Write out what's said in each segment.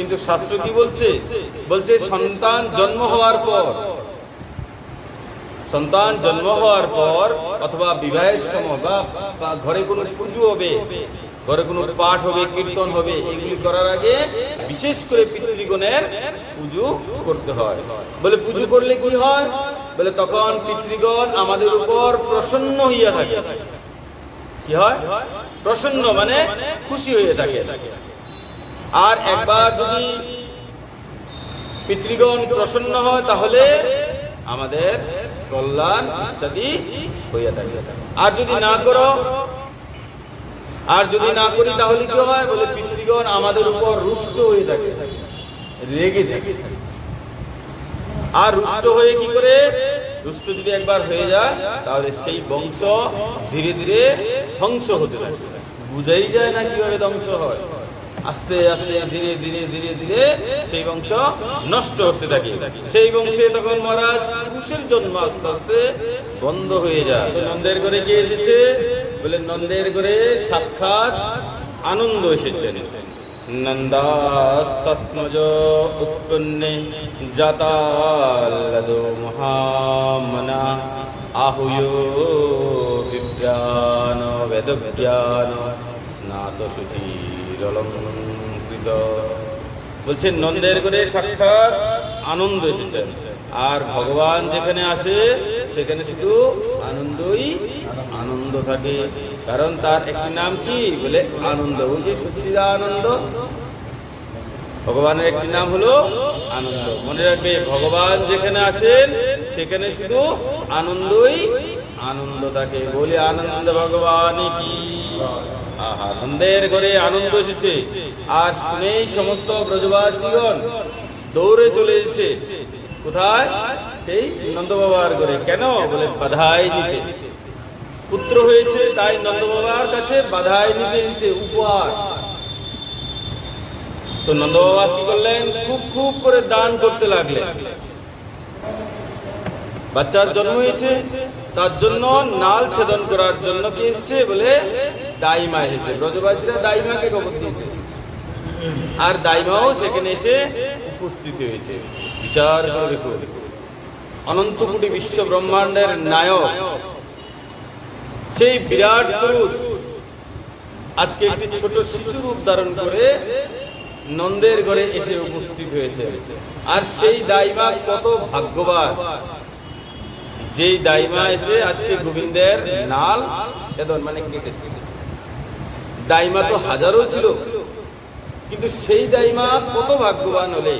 কিন্তু শাস্ত্র কি বলছে? বলছে সন্তান জন্ম হওয়ার পর। সন্তান জন্ম হওয়ার পর অথবা বিবাহের সময় বা ঘরে কোনো পুজো হবে, ঘরে কোনো পাঠ হবে, কীর্তন হবে, এগুলি করার আগে বিশেষ করে পিতৃগণের পুজো করতে হয়। বলে পুজো করলে কি হয়? বলে তখন পিতৃগণ আমাদের উপর প্রসন্ন হইয়া থাকে। কি হয়? প্রসন্ন মানে খুশি হয়ে থাকে। আর একবার যদি পিতৃগণ প্রসন্ন হয়, তাহলে আমাদের কল্যাণ ইত্যাদি হইয়া থাকে আর যদি না করো, আর যদি না করি, তাহলে কি হয়? বলে পিতৃগণ আমাদের উপর রুষ্ট হয়ে থাকে, রেগে থাকে। আর রুষ্ট হয়ে কি করে? রুষ্ট যদি একবার হয়ে যায়, তাহলে সেই বংশ ধীরে ধীরে ধ্বংস হতে থাকে। বুঝাই যায় না কীভাবে ধ্বংস হয়? আস্তে আস্তে, ধীরে ধীরে ধীরে ধীরে সেই বংশ নষ্ট হতে থাকে। সেই বংশে তখন মহারাজ পুরুষের জন্ম আস্তে আস্তে বন্ধ হয়ে যায়। নন্দের ঘরে কে এসেছে? বলে নন্দের ঘরে সাক্ষাৎ আনন্দ এসেছেন নন্দাস্তত্মজ উৎপন্নে জাতালদো মহামনা আহুয় বিজ্ঞান বেদজ্ঞান স্নাত সুচিরলঙ্কৃত বলছেন নন্দের করে সাক্ষাৎ আনন্দ এসেছেন আর ভগবান যেখানে আসে, সেখানে শুধু আনন্দই আনন্দ থাকে। কারণ তার একটি নাম কি? বলে আনন্দ। যে সচ্চিদা আনন্দ ভগবানের একটি নাম হলো আনন্দ। মনে রাখবে, ভগবান যেখানে আসেন, সেখানে শুধু আনন্দই আনন্দ থাকে। বলে, আনন্দ ভগবান কি? আনন্দের ঘরে আনন্দ এসেছে। আর শুনেই সমস্ত ব্রজবাসীগণ দৌড়ে চলে এসেছে। কোথায়? সেই নন্দ বাবার ঘরে। কেন? বলে বাধাই দিতে। পুত্র হয়েছে, তাই নন্দ বাবার কাছে বাধাই নিতে এসেছে। উপহার। তো নন্দ বাবা কি করলেন? খুব খুব করে দান করতে লাগলেন। বাচ্চার জন্ম হয়েছে, তার জন্য নাল ছেদন করার জন্য কি এসেছে? বলে দাইমা এসেছে। ব্রজবাসীরা দাইমাকে খবর দিয়েছে। আর দাইমাও সেখানে এসে উপস্থিত হয়েছে। বিচার করে দেখো অনন্ত কোটি বিশ্ব ব্রহ্মাণ্ডের নায়ক, সেই বিরাট পুরুষ, আজকে একটি ছোট শিশু রূপ ধারণ করে নন্দের ঘরে এসে উপস্থিত হয়েছে। আর সেই দাইমা কত ভাগ্যবান। যেই দাইমা এসে আজকে গোবিন্দের নাল সেদন মানে দাইমা তো হাজারো ছিল। কিন্তু সেই দাইমা কত ভাগ্যবান হলে,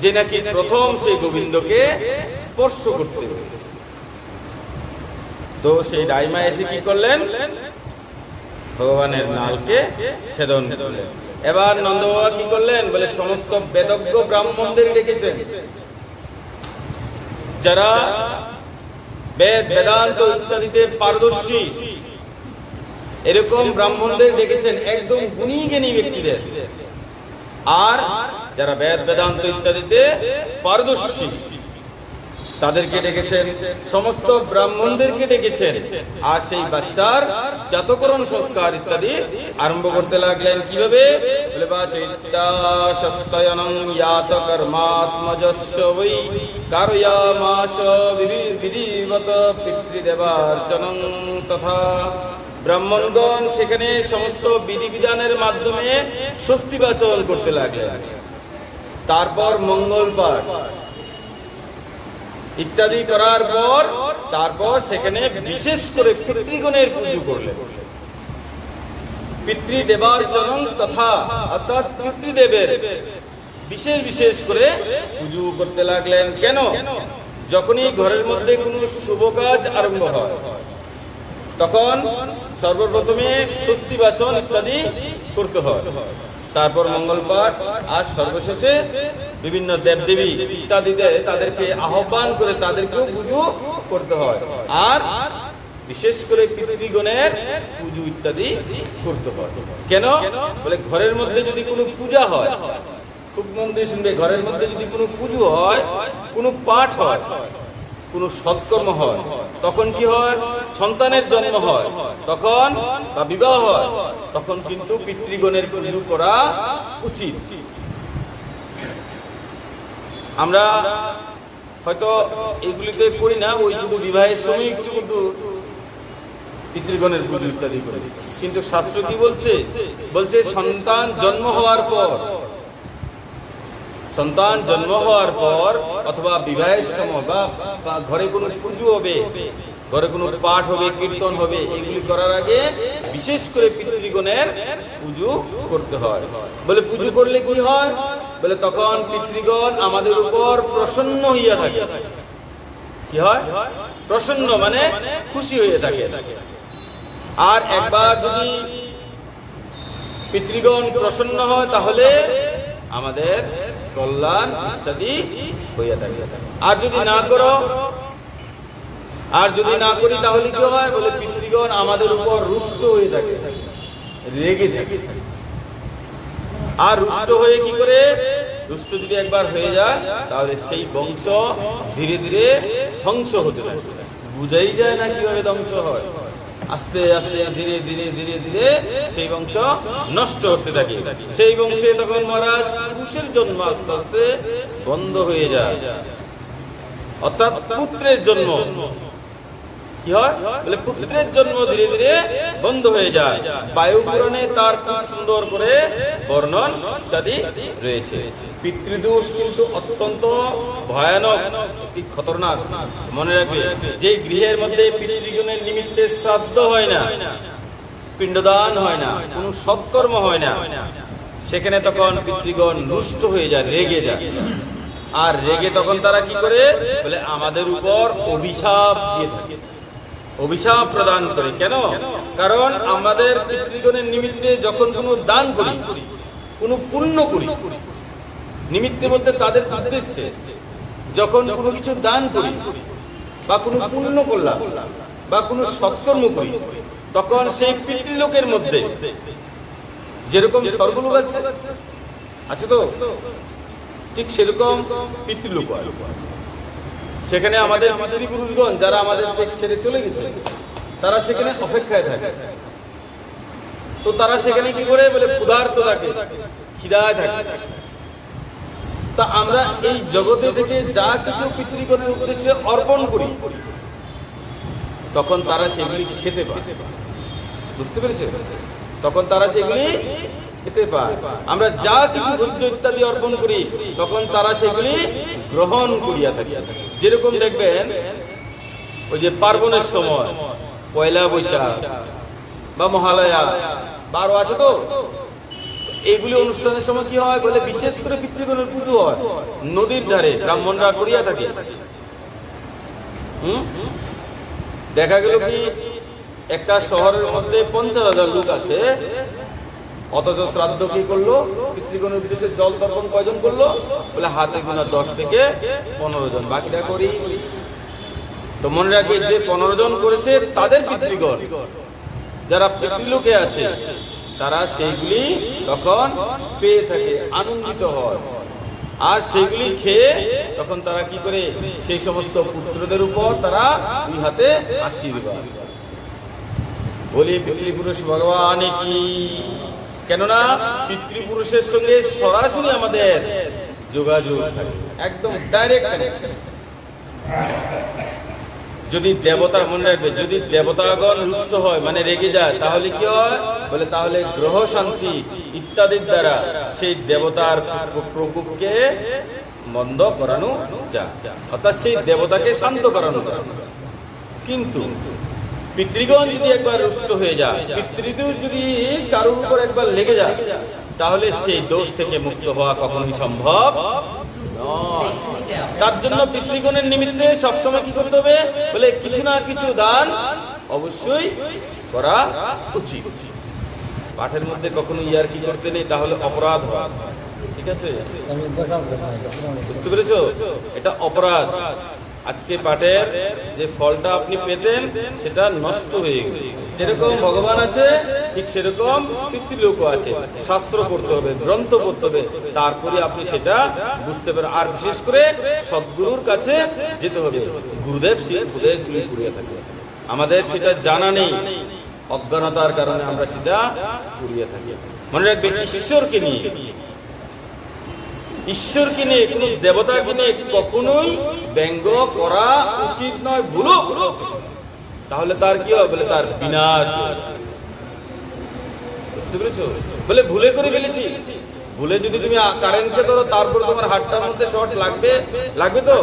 যে নাকি প্রথম সেই গোবিন্দকে স্পর্শ করতে তো সেই দাইমা এসে কি করলেন? ভগবানের নালকে ছেদন করলেন। এবার নন্দ বাবা কি করলেন? বলে, সমস্ত বেদজ্ঞ ব্রাহ্মণদের ডেকেছেন। যারা বেদ, বেদান্ত ইত্যাদিতে পারদর্শী এরকম ব্রাহ্মণদের ডেকেছেন একদম গুণী জ্ঞানী ব্যক্তিদের। আর যারা বেদ, বেদান্ত ইত্যাদিতে পারদর্শী, তাদেরকে ডেকেছেন, সমস্ত ব্রাহ্মণদেরকে ডেকেছেন। আর সেই বাচ্চার জাতকরণ সংস্কার ইত্যাদি আরম্ভ করতে লাগলেন কীভাবে? তথা ব্রাহ্মণগণ সেখানে সমস্ত বিধিবিধানের মাধ্যমে স্বস্তি বাচন করতে লাগলেন। তারপর মঙ্গল পাঠ ইত্যাদি করার পর তারপর সেখানে বিশেষ করে পিতৃগণের পুজো করলেন। পিতৃদেবার চরণ তথা অর্থাৎ পিতৃদেবের বিশেষ বিশেষ করে পুজো করতে লাগলেন। কেন? যখনই ঘরের মধ্যে কোনো শুভ কাজ আরম্ভ হয়, তখন সর্বপ্রথমে স্বস্তি বাচন ইত্যাদি করতে হয়। তারপর মঙ্গল পাঠ, আর সর্বশেষে বিভিন্ন দেবদেবী ইত্যাদিতে তাদেরকে আহ্বান করে তাদেরকেও পুজো করতে হয়। আর বিশেষ করে পৃথিবীগণের পুজো ইত্যাদি করতে হয়। কেন? বলে ঘরের মধ্যে যদি কোনো পূজা হয়, খুব মন দিয়ে শুনবে, ঘরের মধ্যে যদি কোনো পুজো হয়, কোনো পাঠ হয় কোনো সৎকর্ম হয়, তখন কি হয়? সন্তানের জন্ম হয়। তখন বা বিবাহ হয়। তখন কিন্তু পিতৃগণের পুজো করা উচিত। আমরা হয়তো এগুলিতে করি না, ওই শুধু বিবাহের সময় একটু কিন্তু পিতৃগণের পুজো ইত্যাদি করে। কিন্তু শাস্ত্র কি বলছে? বলছে সন্তান জন্ম হওয়ার পর সন্তান জন্ম হওয়ার পর অথবা বিবাহের সময় বা ঘরে কোনো পুজো হবে, ঘরে কোনো পাঠ হবে, কীর্তন হবে, এগুলি করার আগে বিশেষ করে পিতৃগণের পুজো করতে হয়। বলে পুজো করলে কি হয়? বলে তখন পিতৃগণ আমাদের উপর প্রসন্ন হইয়া থাকে। কি হয়? প্রসন্ন মানে খুশি হয়ে থাকে। আর একবার যদি পিতৃগণ প্রসন্ন হয়, তাহলে আমাদের কল্যাণ ইত্যাদি হইয়া থাকে। আর যদি না করো, আর যদি না করি তাহলে কি হয়? বলে পিতৃগণ আমাদের উপর রুষ্ট হয়ে থাকে। রেগে থাকে। আর রুষ্ট হয়ে কি করে? রুষ্ট যদি একবার হয়ে যায়, তাহলে সেই বংশ ধীরে ধীরে ধ্বংস হতে থাকে। বুঝাই যায় না কীভাবে ধ্বংস হয়? আস্তে আস্তে, ধীরে ধীরে ধীরে ধীরে সেই বংশ নষ্ট হতে থাকে। সেই বংশে তখন মহারাজ পুরুষের জন্ম আস্তে আস্তে বন্ধ হয়ে যায়। অর্থাৎ পুত্রের জন্ম। কি হয়? পুত্রের জন্ম ধীরে ধীরে বন্ধ হয়ে যায়। বায়ু পুরাণে তার সুন্দর করে বর্ণন ইত্যাদি রয়েছে। পিতৃদোষ কিন্তু অত্যন্ত ভয়ানক, অতি খতরনাক। মনে রাখবে যে গৃহের মধ্যে পিতৃগণের নিমিত্তে শ্রাদ্ধ হয় না, পিণ্ডদান হয় না, কোনো সৎকর্ম হয় না, সেখানে তখন পিতৃগণ রুষ্ট হয়ে যায়, রেগে যায়। আর রেগে তখন তারা কি করে? বলে, আমাদের উপর অভিশাপ দিয়ে থাকে। অভিশাপ প্রদান করে। কেন? কারণ আমাদের পিতৃগণের নিমিত্তে যখন কোনো দান করি, কোনো পুণ্য করি নিমিত্তের মধ্যে তাদের উদ্দেশ্যে যখন কোনো কিছু দান করি বা কোনো পুণ্য করলাম বা কোনো সৎকর্ম করি, তখন সেই পিতৃলোকের মধ্যে যেরকম স্বর্গলোক আছে আছে তো? ঠিক সেরকম পিতৃলোক সেখানে আমাদের পিতৃপুরুষগণ যারা আমাদের ছেড়ে চলে গেছে, তারা সেখানে অপেক্ষায় থাকে। তো তারা সেখানে কি করে বলে, ক্ষুধার্ত থাকে খিদায় থাকে। তা আমরা এই জগতে থেকে যা কিছু পিতৃগণের উদ্দেশ্যে অর্পণ করি, তখন তারা সেগুলি খেতে পায়। বুঝতে পেরেছে তখন তারা সেগুলি খেতে পায়। আমরা যা কিছু ভোজ্য ইত্যাদি অর্পণ করি, তখন তারা সেগুলি গ্রহণ করিয়া থাকি। যেরকম দেখবেন, ওই যে পার্বণের সময়, পয়লা বৈশাখ বা মহালয়া, বারো আছে তো? এইগুলি অনুষ্ঠানের সময় কি হয় বলে বিশেষ করে পিতৃগণের পুজো হয়। নদীর ধারে, ব্রাহ্মণরা করিয়া থাকে। হুম? দেখা গেল কি, একটা শহরের মধ্যে পঞ্চাশ হাজার লোক আছে। অথচ শ্রাদ্ধ কি করল? পিতৃগণের উদ্দেশ্যে জল তর্পণ কয়জন করল? বলে হাতে গোনা দশ থেকে পনেরো জন। বাকিটা করি। তো মনে রাখবে যে পনেরো জন করেছে তাদের পিতৃগণ। যারা পিতৃলোকে আছে তারা সেইগুলি তখন পেয়ে থাকে, আনন্দিত হয়। আর সেগুলি খেয়ে তখন তারা কি করে? সেই সমস্ত পুত্রদের উপর তারা দুই হাতে আশীর্বাদ। বলি, পিতৃপুরুষ ভগবান কি? কেননা পিতৃপুরুষের সঙ্গে সরাসরি আমাদের যোগাযোগ একদম ডাইরেক্ট যদি দেবতার মনে রাখবে, যদি দেবতাগণ রুষ্ট হয় মানে রেগে যায়, তাহলে কি হয়? বলে তাহলে গ্রহ শান্তি ইত্যাদির দ্বারা সেই দেবতার প্রকোপকে মন্দ করানো যায়। অর্থাৎ সেই দেবতাকে শান্ত করানো কিন্তু পিতৃগণ যদি একবার রুষ্ট হয়ে যায় পিতৃদোষ যদি কারোর উপর একবার লেগে যায়, তাহলে সেই দোষ থেকে মুক্ত হওয়া কখনোই সম্ভব নয়। তার জন্য পিতৃগণের নিমিত্তে সবসময় কি করতে হবে? বলে কিছু না কিছু দান অবশ্যই করা উচিত। পাঠের মধ্যে কখনো ইয়ার কি করতে নেই, তাহলে অপরাধ ঠিক আছে? বুঝতে পেরেছ? এটা অপরাধ। আজকে পাঠের যে ফলটা আপনি পেতেন, সেটা নষ্ট হয়ে গেল। যেরকম ভগবান আছে, ঠিক সেরকম পিতৃলোক আছে। শাস্ত্র পড়তে হবে, গ্রন্থ পড়তে হবে। তারপরে আপনি সেটা বুঝতে পারেন। আর বিশেষ করে সদ্গুরুর কাছে যেতে হবে। গুরুদেব সে উপদেশগুলি করিয়া থাকে আমাদের সেটা জানা নেই। অজ্ঞানতার কারণে আমরা সেটা করিয়া থাকি। মনে রাখবে ঈশ্বরকে নিয়ে ঈশ্বরকে নিয়ে, কোন দেবতাকে নিয়ে কখনোই ব্যঙ্গ করা উচিত নয় ভুলো তাহলে তার কি হবে? বলে তার বিনাশ বলে ভুলে করে ফেলেছি। ভুলে যদি তুমি কারেন্টকে ধরো, তারপর তোমার হাতটার মধ্যে শর্ট লাগবে। লাগবে তো?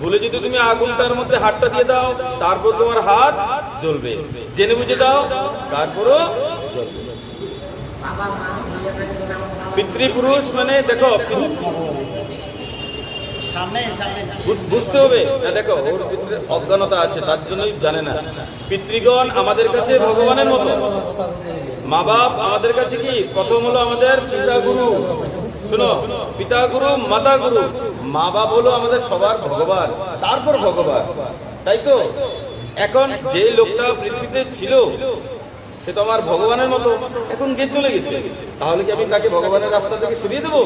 ভুলে যদি তুমি আগুনটার মধ্যে হাতটা দিয়ে দাও, তারপর তোমার হাত জ্বলবে। জেনে বুঝে দাও, তারপরও জ্বলবে। পিতৃপুরুষ মানে দেখো বুঝতে হবে। দেখো, ওর ভিতরে অজ্ঞানতা আছে, তার জন্যই জানে না। পিতৃগণ আমাদের কাছে ভগবানের মতো। মা বাপ আমাদের কাছে কি? প্রথম হলো আমাদের পিতা গুরু শুনো পিতা গুরু মাতা গুরু মা বাপ হলো আমাদের সবার ভগবান, তারপর ভগবান। তাই তো? এখন যে লোকটা পৃথিবীতে ছিল, সে তো আমার ভগবানের মতো। এখন গে চলে গেছে? তাহলে কি আমি তাকে ভগবানের রাস্তা থেকে সরিয়ে দেবো?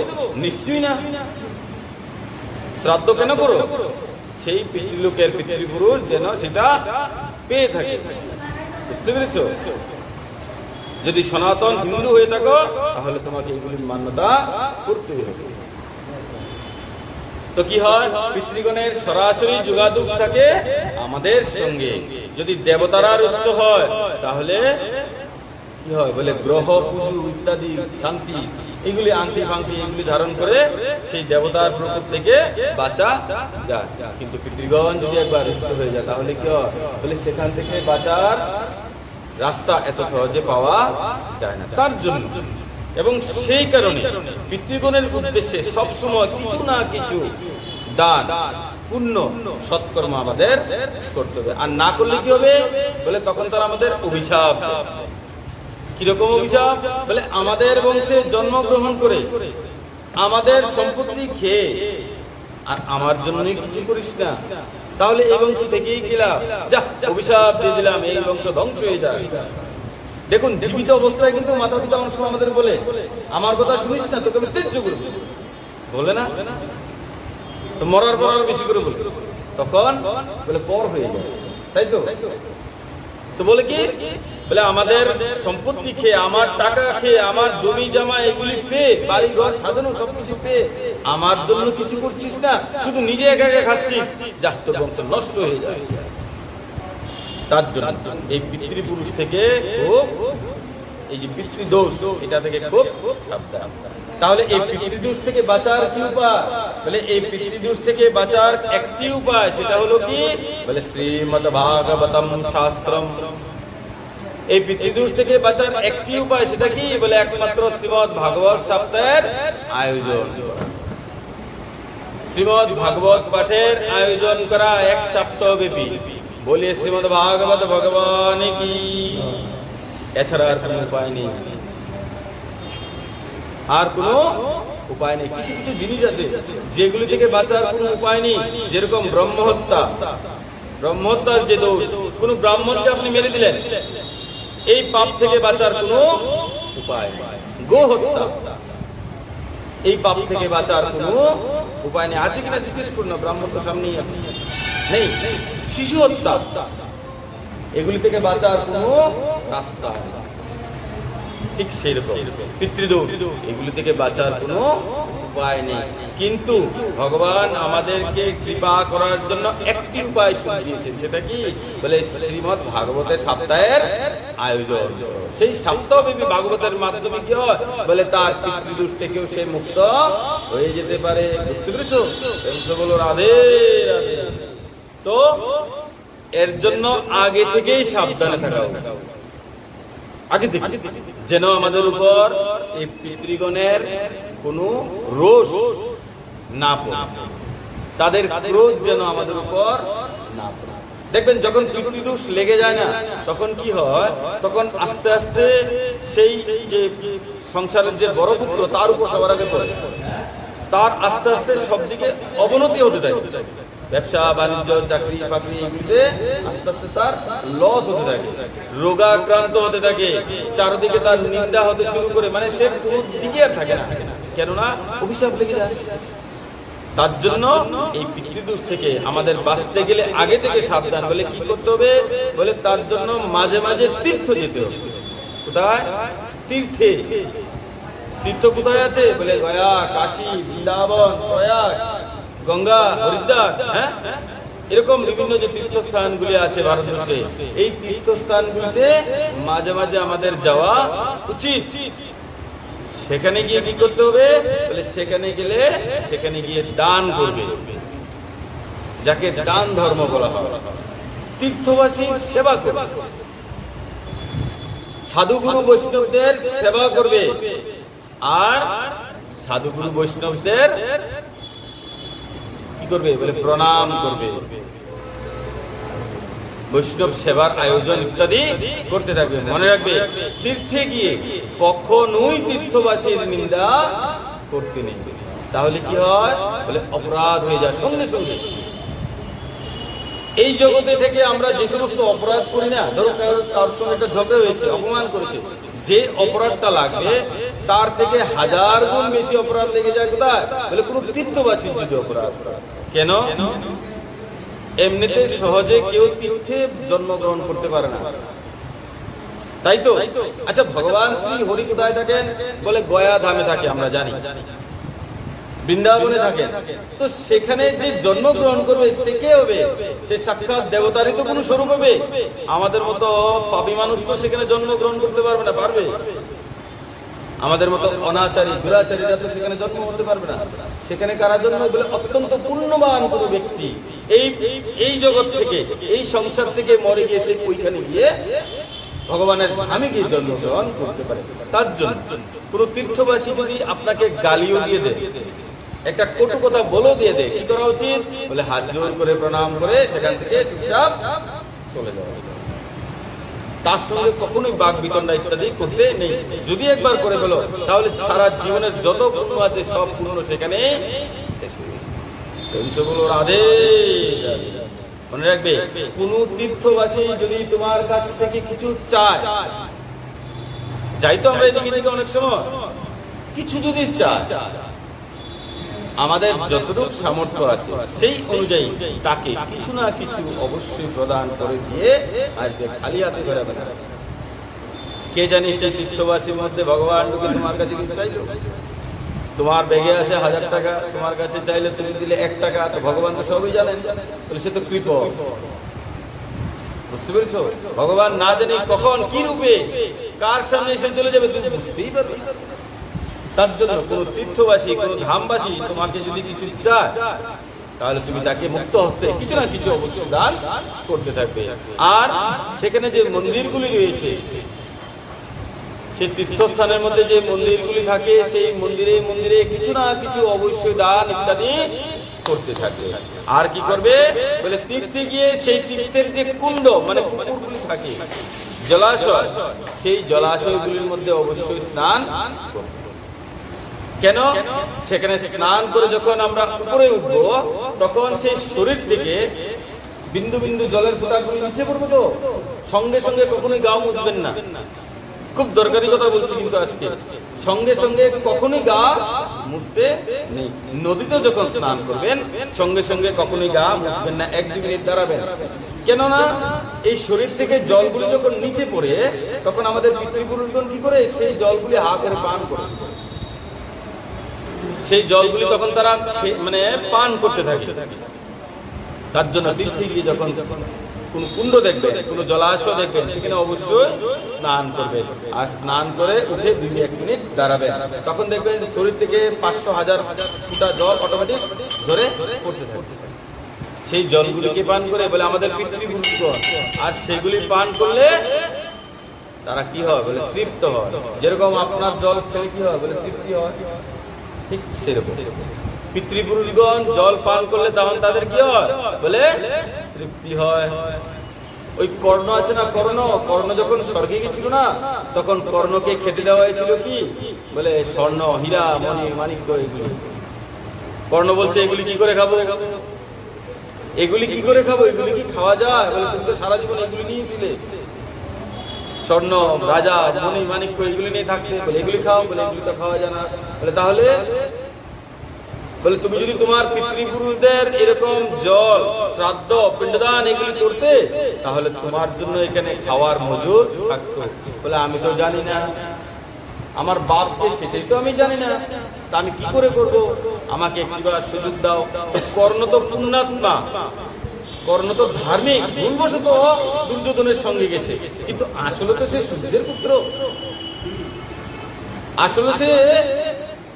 নিশ্চয়ই না। শ্রাদ্ধ কেন করো? সেই পিতৃলোকের পিতৃপুরুষ যেন সেটা পেয়ে থাকে। বুঝতে পেরেছ? যদি সনাতন হিন্দু হয়ে থাকো, তাহলে তোমাকে এইগুলির মান্যতা করতে হবে। তো কি হয়? পিতৃগণের সরাসরি যোগাযোগ থাকে আমাদের সঙ্গে। যদি দেবতারা রুষ্ট হয়, তাহলে কি হয়? বলে গ্রহ, পুজো ইত্যাদি, শান্তি এগুলি আংটি ফাংটি এগুলি ধারণ করে সেই দেবতার প্রকোপ থেকে বাঁচা যায়। কিন্তু পিতৃগণ যদি একবার রুষ্ট হয়ে যায়, তাহলে কি হয়? বলে সেখান থেকে বাঁচার রাস্তা এত সহজে পাওয়া যায় না। তার জন্য এবং সেই কারণে পিতৃগণের উদ্দেশ্যে সবসময় কিছু না কিছু দান, পুণ্য, সৎকর্ম আমাদের করতে হবে। আর না করলে কি হবে? বলে তখন তারা আমাদের অভিশাপ। কীরকম অভিশাপ? বলে আমাদের বংশে জন্মগ্রহণ করে আমাদের সম্পত্তি খেয়ে আর আমার জন্যই কিছু করিস না। তাহলে এই বংশ থেকেই গেলাম যা, অভিশাপ দিয়ে দিলাম, এই বংশ ধ্বংস হয়ে যায় দেখুন, জীবিত অবস্থায় কিন্তু মাতা পিতা অংশ আমাদের বলে, আমার কথা শুনিস না, তোকে আমি তেজ্য করব। বলে না? তো মরার পর আরও বেশি করে বলে। তখন বলে পর হয়ে যায়। তাই তো? তো বলে কি? বলে আমাদের সম্পত্তি খেয়ে, আমার টাকা খেয়ে, আমার জমি জামা এগুলি পেয়ে বাড়ি ঘর সাজানো সবকিছু পেয়ে, আমার জন্য কিছু করছিস না, শুধু নিজে একা একা খাচ্ছিস, যা তোর বংশ নষ্ট হয়ে যায়। তার জন্য এই পিতৃপুরুষ থেকে খুব, এই যে পিতৃদোষ এটা থেকে খুব সাবধান। তাহলে এই পিতৃদোষ থেকে বাঁচার কি উপায়? বলে এই পিতৃদোষ থেকে বাঁচার একটি উপায়, সেটা হলো কি? বলে শ্রীমদ ভাগবতম শাস্ত্রম। এই পিতৃদোষ থেকে বাঁচার একটি উপায় সেটা কি? বলে একমাত্র শ্রীমদ ভাগবত সপ্তাহের আয়োজন। করা। শ্রীমদ ভাগবত পাঠের আয়োজন করা এক সপ্তাহ ব্যাপী বলে শ্রীমদ ভাগবত ভগবান কি? এছাড়া আর কোনো উপায় নেই। আর কোনো উপায় নেই। কিছু কিছু জিনিস আছে যেগুলি থেকে বাঁচার কোনো উপায় নেই। যেরকম ব্রহ্মহত্যা। ব্রহ্মহত্যার যে দোষ, কোন ব্রাহ্মণকে আপনি মেরে দিলেন। এই পাপ থেকে বাঁচার কোনো উপায় গো হত্যা। এই পাপ থেকে বাঁচার কোনো উপায় নেই। আছে কিনা জিজ্ঞেস করুন ব্রাহ্মণ তো সামনেই আছে। নেই। শিশু হত্যা। এগুলি থেকে বাঁচার কোনো রাস্তা। ঠিক সেই রকম পিতৃদোষ। এগুলি থেকে বাঁচার কোনো উপায় নেই। কিন্তু ভগবান আমাদেরকে কৃপা করার জন্য একটি উপায় শুনে দিয়েছেন। সেটা কি? বলে শ্রীমদ ভাগবতের সপ্তাহের আয়োজন। সেই সপ্তাহব্যাপী ভাগবতের মাধ্যমে কি হয়? বলে তার পিতৃদোষ থেকেও সে মুক্ত হয়ে যেতে পারে। বুঝতে পেরেছ? বলো রাধে রাধে। তো এর জন্য আগে থেকেই সাবধানে থাকা আগে থেকে। যেন আমাদের উপর এই পিতৃগণের কোনো রোষ না তাদের ক্রোধ যেন আমাদের উপর না দেখবেন, যখন পিতৃদোষ লেগে যায় না, তখন কি হয়? তখন আস্তে আস্তে সেই যে সংসারের যে বড় পুত্র, তার উপর সবার আগে পড়ে। তার আস্তে আস্তে সব দিকে অবনতি হতে থাকে। ব্যবসা, বাণিজ্য, চাকরি, ফাকরি এগুলিতে আস্তে আস্তে তার লস হতে থাকে। রোগাক্রান্ত হতে থাকে। চারদিকে তার নিন্দা হতে শুরু করে। মানে সে কোনো দিকে আর থাকে না। কেননা অভিশাপ লেগে যায়। তার জন্য এই পিতৃদোষ থেকে আমাদের বাঁচতে গেলে আগে থেকে সাবধান। বলে কি করতে হবে? বলে তার জন্য মাঝে মাঝে তীর্থ যেতে হবে। কোথায়? তীর্থে। তীর্থ কোথায় আছে? বলে গয়া, কাশী, বৃন্দাবন, প্রয়াগ, গঙ্গা, হরিদ্বার হ্যাঁ? এরকম বিভিন্ন যে তীর্থস্থানগুলি আছে ভারতবর্ষে, এই তীর্থস্থানগুলিতে মাঝে মাঝে আমাদের যাওয়া উচিত। সেখানে গিয়ে কি করতে হবে? বলে সেখানে গেলে সেখানে গিয়ে দান করবে। যাকে দান ধর্ম বলা হয়। তীর্থবাসীর সেবা করবে। সাধুগুরু বৈষ্ণবদের সেবা করবে। আর সাধুগুরু বৈষ্ণবদের কি করবে? বলে প্রণাম করবে। বৈষ্ণব সেবার আয়োজন ইত্যাদি করতে থাকবে। মনে রাখবে, তীর্থে গিয়ে কখনোই তীর্থবাসীর নিন্দা করতে নেই। তাহলে কি হয়? বলে অপরাধ হয়ে যায়। সঙ্গে সঙ্গে। এই জগতে থেকে আমরা যে সমস্ত অপরাধ করি না, ধরো কারোর সঙ্গে একটা ঝগড়া হয়েছে, অপমান করেছে, যে অপরাধটা লাগবে, তার থেকে হাজার গুণ বেশি অপরাধ লেগে যায় কোথায়? বলে কোনো তীর্থবাসীর যদি অপরাধ। কেন? এমনিতে সহজে কেউ তীর্থে জন্মগ্রহণ করতে পারে না। তাই তো? আচ্ছা ভগবান শ্রী হরি কোথায় থাকেন বলে গয়া ধামে থাকে, আমরা জানি। বৃন্দাবনে থাকেন। তো সেখানে যে জন্মগ্রহণ করবে, সে কে হবে? সে সাক্ষাৎ দেবতারই তো কোনো স্বরূপ হবে। আমাদের মতো পাপী মানুষ তো সেখানে জন্মগ্রহণ করতে পারবে না, পারবে? আমাদের মতো অনাচারী, দুরাচারীরা তো সেখানে জন্ম হতে পারবে না। সেখানে কারা জন্ম বলে, অত্যন্ত পুণ্যবান কোনো ব্যক্তি। এই এই জগৎ থেকে, এই সংসার থেকে মরে গিয়ে ওইখানে গিয়ে ভগবানের আমি গিয়ে জন্মগ্রহণ করতে পারে। তার জন্য পুরো তীর্থবাসী যদি আপনাকে গালিও দিয়ে দেয়, একটা কটু কথা বলো দিয়ে দেয়, কি করা উচিত? বলে হাত জোর করে প্রণাম করে সেখান থেকে চুপচাপ চলে যাওয়া। তার সঙ্গে কখনোই বাঘ বিতণ্ডা ইত্যাদি করতে নেই। যদি একবার করে ফেলো, তাহলে সারা জীবনের যত পুণ্য আছে সব পুণ্য সেখানে। এইসবগুলো রাধে। মনে রাখবে কোন তীর্থবাসী যদি তোমার কাছ থেকে কিছু চায় যাই তো আমরা এদিকে এদিকে অনেক সময় কিছু যদি চায় আমাদের যতটুকু সামর্থ্য আছে সেই অনুযায়ী তাকে কিছু না কিছু অবশ্যই প্রদান করে দিয়ে আসবে খালি হাতে না কে জানি সেই তীর্থবাসীর মধ্যে ভগবান তোমার কাছে কিছু চাইলো? তোমার ব্যাগে আছে হাজার টাকা, তোমার কাছে চাইলে তুমি দিলে এক টাকা, তো ভগবান তো সবই জানেন। তাহলে সে তো কৃপ বুঝতে পেরেছ? ভগবান না জানি কখন কি রূপে কার সামনে এসে চলে যাবে, তুমি বুঝতেই পারবে তার জন্য কোন তীর্থবাসী, কোন ধামবাসী তোমাকে যদি কিছু চায়, তাহলে তুমি তাকে মুক্ত হস্তে কিছু না কিছু অবশ্যই দান করতে থাকবে। আর সেখানে যে মন্দিরগুলি রয়েছে সেই তীর্থস্থানের মধ্যে যে মন্দিরগুলি থাকে, সেই মন্দিরে মন্দিরে কিছু না কিছু অবশ্যই দান ইত্যাদি করতে থাকবে আর কি করবে? বলে তীর্থে গিয়ে সেই তীর্থের যে কুণ্ড মানে পুকুরগুলি থাকে, জলাশয়, সেই জলাশয়গুলির মধ্যে অবশ্যই স্নান কেন? সেখানে স্নান করে যখন আমরা উপরে উঠবো, তখন সেই শরীর থেকে বিন্দু বিন্দু জলের ফোঁটাগুলি নিচে পড়বে তো? সঙ্গে সঙ্গে কখনোই গা মুছবেন না। খুব দরকারি কথা বলছি কিন্তু আজকে। সঙ্গে সঙ্গে কখনোই গা মুছতে নেই। নদীতে যখন স্নান করবেন, সঙ্গে সঙ্গে কখনোই গা মুছবেন না, এক দু মিনিট দাঁড়াবেন। কেননা এই শরীর থেকে জলগুলি যখন নিচে পড়ে, তখন আমাদের পিতৃপুরুষগণ কি করে? সেই জলগুলি হা করে পান করে। সেই জলগুলি তখন তারা মানে পান করতে থাকে। তার জন্য তীর্থে গিয়ে যখন কোন কুণ্ড দেখবেন কোন জলাশয় দেখবেন সেখানে অবশ্যই স্নান করবেন। আর স্নান করে উঠে দুই এক মিনিট দাঁড়াবেন। তখন দেখবেন শরীর থেকে পাঁচশো হাজার ফুটা জল অটোমেটিক ধরে পড়তে থাকে। সেই জলগুলিকে পান করে বলে আমাদের পিতৃপুরুষগণ আর সেগুলি পান করলে তারা কি হয়? বলে তৃপ্ত হয়। যেরকম আপনার জল খেলে কি হয়? বলে তৃপ্তি হয়। ঠিক সেরকম। পিতৃপুরুষগণ জল পান করলে তখন তাদের কি হয়? বলে তৃপ্তি হয়। ওই কর্ণ আছে না কর্ণ? কর্ণ যখন স্বর্গে গেছিল না, তখন কর্ণকে খেতে দেওয়া হয়েছিল কি? বলে স্বর্ণ, হীরা, মণি মানিক্য এগুলি। কর্ণ বলছে, এগুলি কি করে খাব? এগুলি কি করে খাব? এগুলি কি খাওয়া যায়? বলে, তুমি তো সারা জীবন এগুলি নিয়েছিলে স্বর্ণ, রাজা, মণি মানিক্য এগুলি নিয়ে থাকতে। বলে, এগুলি খাও। বলে, এগুলি তো খাওয়া যায় না। বলে, তাহলে বলে, তুমি যদি তোমার পিতৃপুরুষদের এরকম জল, শ্রাদ্ধ, পিণ্ডদান এগুলি করতে, তাহলে তোমার জন্য এখানে খাওয়ার মজুর থাকতো। বলে, আমি তো জানি না। আমার বাপকে সেটাই তো আমি জানি না। তা আমি কি করে করব? আমাকে একটিবার সুযোগ দাও। কর্ণ তো পুণ্যাত্মা। কর্ণ তো ধার্মিক। ভুলবশত দুর্যোধনের সঙ্গে গেছে। কিন্তু আসলে তো সে সূর্যের পুত্র। আসলে সে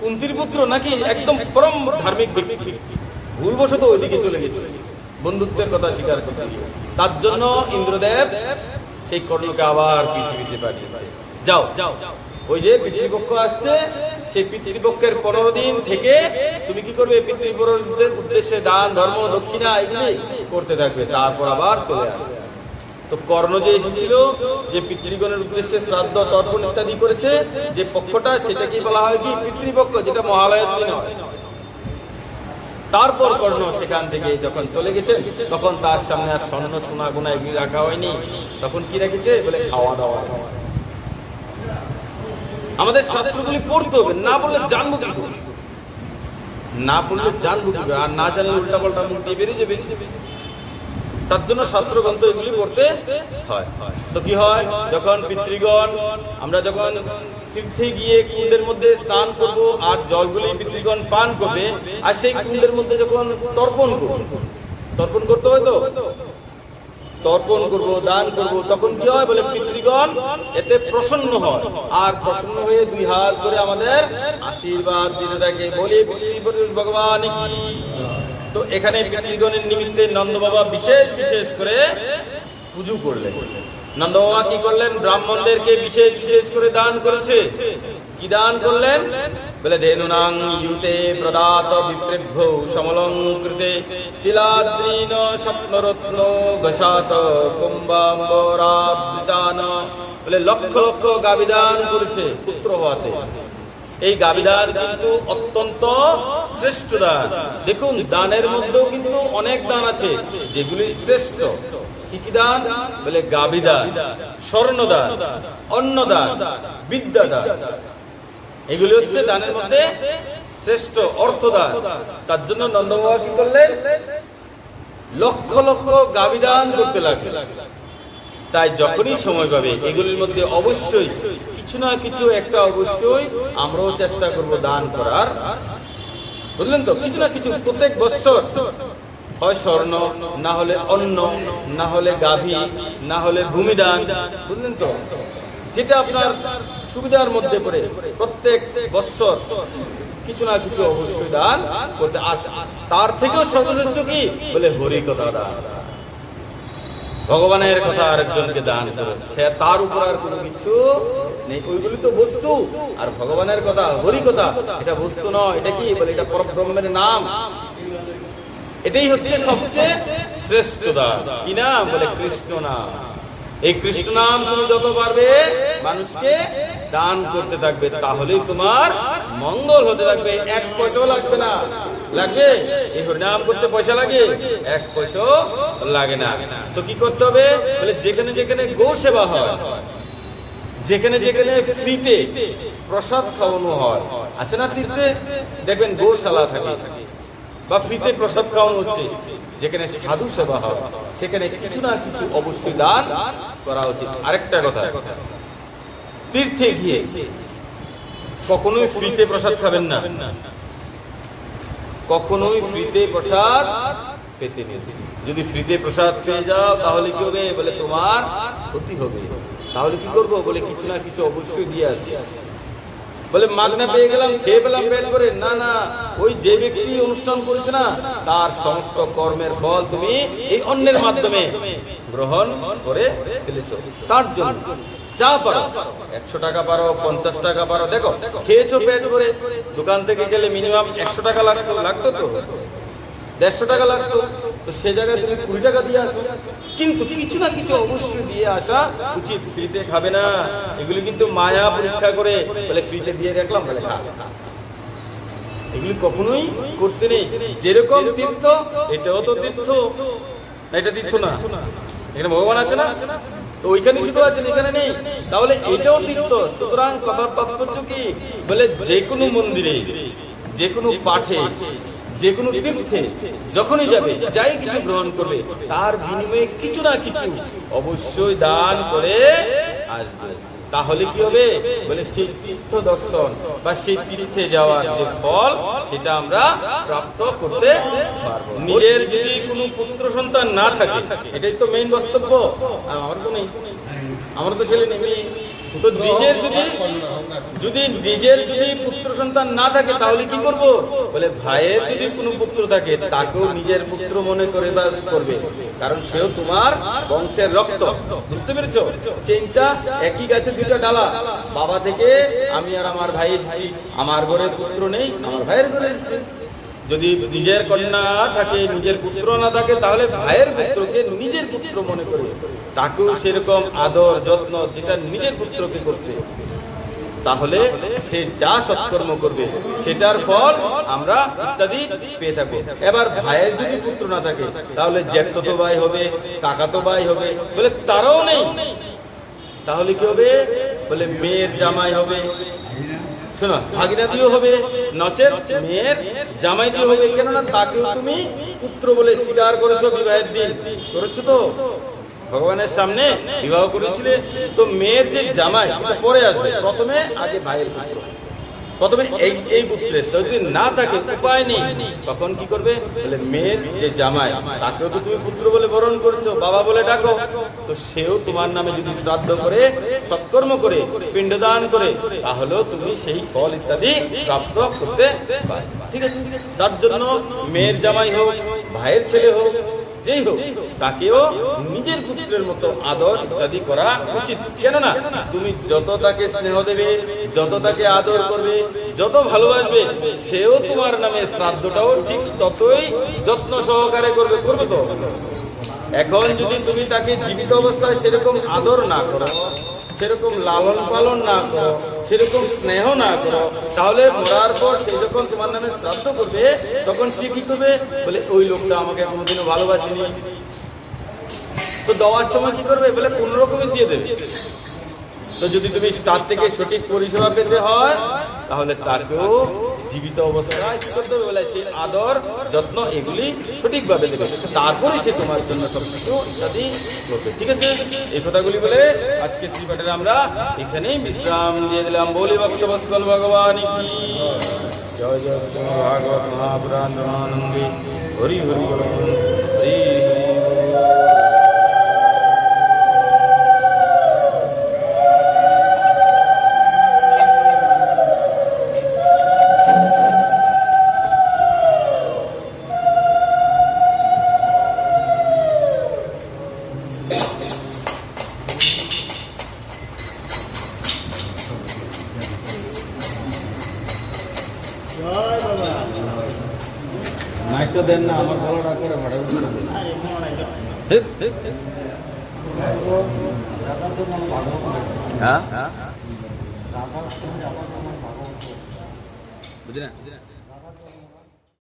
কুন্তির পুত্র নাকি একদম পরম ধার্মিক ব্যক্তি? ভুলবশত ওইদিকে চলে গেছে। বন্ধুত্বের কথা স্বীকার করতে। তার জন্য ইন্দ্রদেব সেই কর্ণকে আবার পৃথিবীতে পাঠিয়েছে। যাও যাও। ওই যে পিতৃপক্ষ আসছে, সেই পিতৃপক্ষের পনেরো দিন থেকে তুমি কি করবে? পিতৃপুরুষদের উদ্দেশ্যে দান, ধর্ম, দক্ষিণা এগুলি করতে থাকবে। তারপর আবার চলে আসবে। তো কর্ণ যে এসেছিল, যে পিতৃগণের উদ্দেশ্যে শ্রাদ্ধ, তর্পণ ইত্যাদি করেছে, যে পক্ষটা সেটাকে বলা হয় কি, পিতৃপক্ষ, যেটা মহালয়ের দিন হয়। তারপর কর্ণ সেখান থেকে যখন চলে গেছে, তখন তার সামনে আর স্বর্ণ, সোনা গোনা এগুলি রাখা হয়নি। তখন কি রেখেছে? বলে খাওয়া দাওয়া আমাদের শাস্ত্রগুলি পড়তে হবে, না বললে জানব কি না পড়লে জানব কি আর না জানলে উল্টা পাল্টা মুখ দিয়ে বেরিয়ে যাবে। তার জন্য শাস্ত্র গ্রন্থ এগুলি পড়তে হয় তো কি হয় যখন পিতৃগণ আমরা যখন তীর্থে গিয়ে কুণ্ডের মধ্যে স্নান করব আর জলগুলি পিতৃগণ পান করবে আর সেই কুণ্ডের মধ্যে যখন তর্পণ করব তর্পণ করতে হয় তো তর্পণ করব দান করব তখন কি হয় বলে পিতৃগণ এতে প্রসন্ন হয় আর প্রসন্ন হয়ে দুই হাত করে আমাদের আশীর্বাদ দিতে থাকে বলি ভগবান তো এখানে পিতৃগণের নিমিত্তে নন্দ বাবা বিশেষ বিশেষ করে পুজো করলেন। নন্দ বাবা কি করলেন? ব্রাহ্মণদেরকে বিশেষ বিশেষ করে দান করেছে। কি দান করলেন? বলে ধেনুনাং ইউতে প্রদাত বিপ্রেভ্য সমলঙ্কৃতে তিলাদ্রীন স্বপ্নরত্ন ঘষাত কুম্বাম্বরাবৃতান বলে, লক্ষ লক্ষ গাবিদান করেছে পুত্র হওয়াতে। এই গাবিদান কিন্তু অত্যন্ত শ্রেষ্ঠ দান। দেখুন, দানের মধ্যেও কিন্তু অনেক দান আছে, যেগুলি শ্রেষ্ঠ। এগুলি হচ্ছে দানের মধ্যে শ্রেষ্ঠ তার জন্য কি করলেন? লক্ষ লক্ষ তাই যখনই সময় পাবে, এগুলির মধ্যে অবশ্যই কিছু না কিছু একটা অবশ্যই আমরাও চেষ্টা করব দান করার। বুঝলেন তো? কিছু না কিছু প্রত্যেক বছর হয় স্বর্ণ, না হলে অন্ন, না হলে গাভী, না হলে ভূমিদান। বুঝলেন তো? যেটা আপনার সুবিধার মধ্যে পড়ে, প্রত্যেক বছর কিছু না কিছু অবশ্যই দান করতে। আস তার থেকেও সর্বশ্রেষ্ঠ কি? বলে হরি কথা দান। ভগবানের কথা আরেকজনকে দান করে। সে তার উপর আর কোনো কিছু নেই। ওইগুলি তো বস্তু। আর ভগবানের কথা, হরি কথা, এটা বস্তু নয়। এটা কি? বলে এটা পরব্রহ্মের নাম। এটাই হচ্ছে সবচেয়ে শ্রেষ্ঠ দান। কি নাম? বলে কৃষ্ণ নাম। এই কৃষ্ণ নাম তুমি যত পারবে মানুষকে দান করতে থাকবে। তাহলেই তোমার মঙ্গল হতে থাকবে। এক পয়সাও লাগবে না। লাগবে এই হরিনাম করতে পয়সা লাগে? এক পয়সাও লাগে না। তো কি করতে হবে? বলে যেখানে যেখানে সেবা হয়, যেখানে যেখানে ফ্রিতে প্রসাদ খাওয়ানো হয়, আছে না তীর্থে দেখবেন গোশালা থাকে বা ফ্রিতে প্রসাদ খাওয়ানো হচ্ছে, যেখানে সাধু সেবা হয়, সেখানে কিছু না কিছু অবশ্যই দান করা উচিত। আরেকটা কথা, তীর্থে গিয়ে কখনোই ফ্রিতে প্রসাদ খাবেন না। কখনোই ফ্রিতে প্রসাদ পেতে নেই। যদি ফ্রিতে প্রসাদ পেয়ে যাও, তাহলে কি হবে? বলে, তোমার ক্ষতি হবে। তাহলে কি করব? বলে, কিছু না কিছু অবশ্যই দিয়ে আসবে। বলে, মাগনা পেয়ে গেলাম, খেয়ে পেলাম পেট করে না না, ওই যে ব্যক্তি অনুষ্ঠান করেছে না, তার সমস্ত কর্মের ফল তুমি এই অন্যের মাধ্যমে গ্রহণ করে ফেলেছো। তার জন্য যা পারো। একশো টাকা পারো, পঞ্চাশ টাকা পারো। দেখো, খেয়েছো পেট করে দোকান থেকে গেলে মিনিমাম একশো টাকা লাগতো লাগতো তো? দেড়শো টাকা লাগতো। তো সে জায়গায় তুমি কুড়ি টাকা দিয়ে আসো। কিন্তু কিছু না কিছু অবশ্যই দিয়ে আসা উচিত। ফ্রিতে খাবে না। এগুলি কিন্তু মায়া পরীক্ষা করে। বলে ফ্রিতে দিয়ে রাখলাম, বলে খা। এগুলি কখনোই করতে নেই। যেরকম তীর্থ, এটাও তো তীর্থ। এটা তীর্থ না। এখানে ভগবান আছে না? ওইখানে শুধু আছেন, এখানে নেই। তাহলে এটাও তিক্ত সুতরাং কথার তাৎপর্য কি? বলে যে কোনো মন্দিরে, যে কোনো পাঠে, যে কোনো তীর্থে যখনই যাবে, যাই কিছু গ্রহণ করবে, তার বিনিময়ে কিছু না কিছু অবশ্যই দান করে আসবে। তাহলে কি হবে? বলে সেই তীর্থ দর্শন বা সেই তীর্থে যাওয়ার যে ফল, সেটা আমরা প্রাপ্ত করতে পারব। নিজের যদি কোনো পুত্র সন্তান না থাকে, এটাই তো মেইন বক্তব্য। আমার তো নেই। আমার তো ছেলে নেই। তো নিজের যদি যদি নিজের যদি পুত্র সন্তান না থাকে, তাহলে কি করব? বলে, ভাইয়ের যদি কোনো পুত্র থাকে, তাকেও নিজের পুত্র মনে করে বা করবে। কারণ সেও তোমার বংশের রক্ত। বুঝতে পেরেছ? চেনটা একই গাছে দুটো ডালা। বাবা থেকে আমি আর আমার ভাই এসেছি। আমার ঘরে পুত্র নেই, আমার ভাইয়ের ঘরে এসেছে। যদি নিজের কন্যা থাকে, নিজের পুত্র না থাকে, তাহলে ভাইয়ের পুত্রকে নিজের পুত্র মনে করে তাকেও সেরকম আদর, যত্ন যেটা নিজের পুত্রকে করতে, তাহলে সে যা সৎকর্ম করবে, সেটার ফল আমরা ইত্যাদি পেয়ে থাকব। এবার ভাইয়ের যদি পুত্র না থাকে, তাহলে জ্যাঠতো ভাই হবে কাকাতো ভাই হবে, বলে তারাও নেই। তাহলে কি হবে? বলে মেয়ের জামাই হবে। শোনো ভাগিনাদিও হবে, নচেত মেয়ের জামাই দিয়ে হবে, কেননা তাকেও তুমি পুত্র বলে স্বীকার করেছ বিবাহের দিন। করেছ তো? ভগবানের সামনে বিবাহ করেছিলে, তো মেয়ের যে জামাই পরে আসবে। প্রথমে আগে ভাইয়ের পুত্র। প্রথমে এই এই পুত্রের। যদি না থাকে, উপায় নেই। তখন কি করবে? বলে, মেয়ের যে জামাই, তাকেও তো তুমি পুত্র বলে বরণ করেছ, বাবা বলে ডাকো। তো সেও তোমার নামে যদি শ্রাদ্ধ করে, সৎকর্ম করে, পিণ্ডদান করে, তাহলেও তুমি সেই ফল ইত্যাদি প্রাপ্ত করতে পারবে। ঠিক আছে? তার জন্য মেয়ের জামাই হোক, ভাইয়ের ছেলে হোক যেই হোক তাকেও নিজের পুত্রের মতো আদর ইত্যাদি করা উচিত। কেননা, তুমি যত তাকে স্নেহ দেবে, যত তাকে আদর করবে, যত ভালোবাসবে, সেও তোমার নামে শ্রাদ্ধটাও ঠিক ততই যত্ন সহকারে করবে করবে তো? এখন যদি তুমি তাকে জীবিত অবস্থায় সেরকম আদর না করো, সেরকম লালন পালন না করো সেরকম স্নেহ না করো। তাহলে মরার পর সে যখন তোমার নামে শ্রাদ্ধ করবে, তখন সে কি করবে? বলে, ওই লোকটা আমাকে কোনোদিনও ভালোবাসেনি। তো দেওয়ার সময় কি করবে? বলে, কোন রকমই দিয়ে দেবে। তো যদি তুমি তার থেকে সঠিক পরিষেবা পেতে হয়, তাহলে তাকেও জীবিত অবস্থায় কি করতে হবে বলে সেই আদর, যত্ন এগুলি সঠিকভাবে দেবে। তারপরে সে তোমার জন্য সবকিছু ইত্যাদি করবে। ঠিক আছে? এই কথাগুলি বলে আজকে শ্রীপাঠের আমরা এখানেই বিশ্রাম দিয়ে দিলাম। বলি ভক্তবৎসল ভগবান কি? জয় জয় ভাগবত মহাপুরাণ হরি হরি হরি